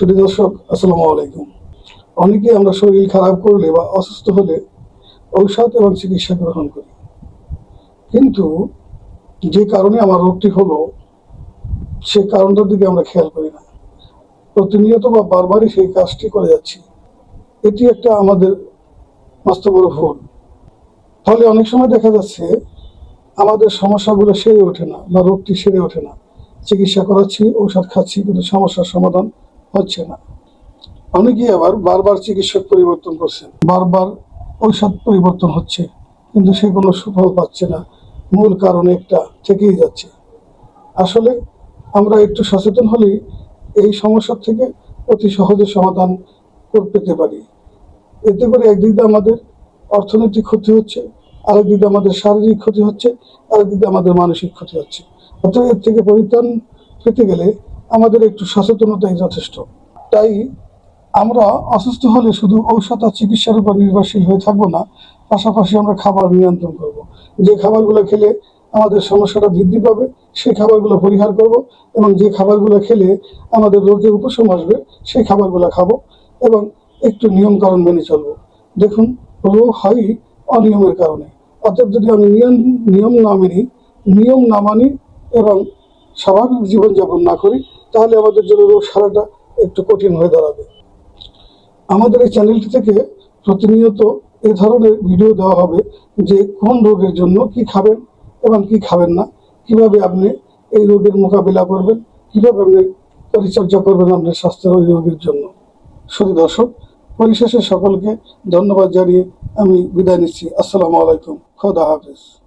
সুধী দর্শক, আসসালামু আলাইকুম। অনেকে আমরা শরীর খারাপ করলে বা অসুস্থ হলে ঔষধ এবং চিকিৎসা গ্রহণ করি। কিন্তু যে কারণে আমার রোগটি হলো, সে কারণটার দিকে আমরা খেয়াল করি না। প্রতিনিয়ত বা বারবারই সেই কাজটি করে যাচ্ছি। এটি একটা আমাদের মস্ত বড় ভুল। ফলে অনেক সময় দেখা যাচ্ছে, আমাদের সমস্যাগুলো সেরে ওঠে না বা রোগটি সেরে ওঠে না। চিকিৎসা করাচ্ছি, ঔষধ খাচ্ছি, কিন্তু সমস্যার সমাধান হচ্ছে না। অনেকেই আবার বারবার চিকিৎসক পরিবর্তন করছেন। বারবার ঔষধ পরিবর্তন হচ্ছে, কিন্তু সে কোনো সুফল পাচ্ছে না। মূল কারণ একটা, থেকেই যাচ্ছে। আসলে আমরা একটু সচেতন হলেই এই সমস্যা থেকে অতি সহজে সমাধান পেতে পারি। এতে করে একদিক দিয়ে আমাদের অর্থনৈতিক ক্ষতি হচ্ছে আরেক দিকে আমাদের শারীরিক ক্ষতি হচ্ছে আরেক দিকে আমাদের মানসিক ক্ষতি হচ্ছে। অতএব এর থেকে পরিত্রাণ পেতে গেলে আমাদের একটু সচেতনতাই যথেষ্ট। তাই আমরা অসুস্থ হলে শুধু ঔষধ আর চিকিৎসার উপর নির্ভরশীল হয়ে থাকব না, পাশাপাশি আমরা খাবার নিয়ন্ত্রণ করব। যে খাবারগুলো খেলে আমাদের সমস্যাটা বৃদ্ধি পাবে, সেই খাবারগুলো পরিহার করব এবং যে খাবারগুলো খেলে আমাদের রোগের উপশম আসবে, সেই খাবারগুলো খাব এবং একটু নিয়মকানুন মেনে চলবো। দেখুন, রোগ হয় অনিয়মের কারণে। অতএব যদি আমি নিয়ম নিয়ম না মেনি, নিয়ম না মানি এবং স্বাভাবিক জীবনযাপন না করি তাহলে আমাদের জন্য রোগ সারাটা একটু কঠিন হয়ে দাঁড়াবে। আমাদের এই চ্যানেলটি থেকে প্রতিনিয়ত এ ধরনের ভিডিও দেওয়া হবে যে কোন রোগের জন্য কি খাবেন এবং কি খাবেন না, কীভাবে আপনি এই রোগের মোকাবিলা করবেন, কীভাবে আপনি পরিচর্যা করবেন আপনার স্বাস্থ্যের ওই রোগের জন্য। শুধু দর্শক, পরিশেষে সকলকে ধন্যবাদ জানিয়ে আমি বিদায় নিচ্ছি। আসসালামু আলাইকুম। খোদা হাফেজ।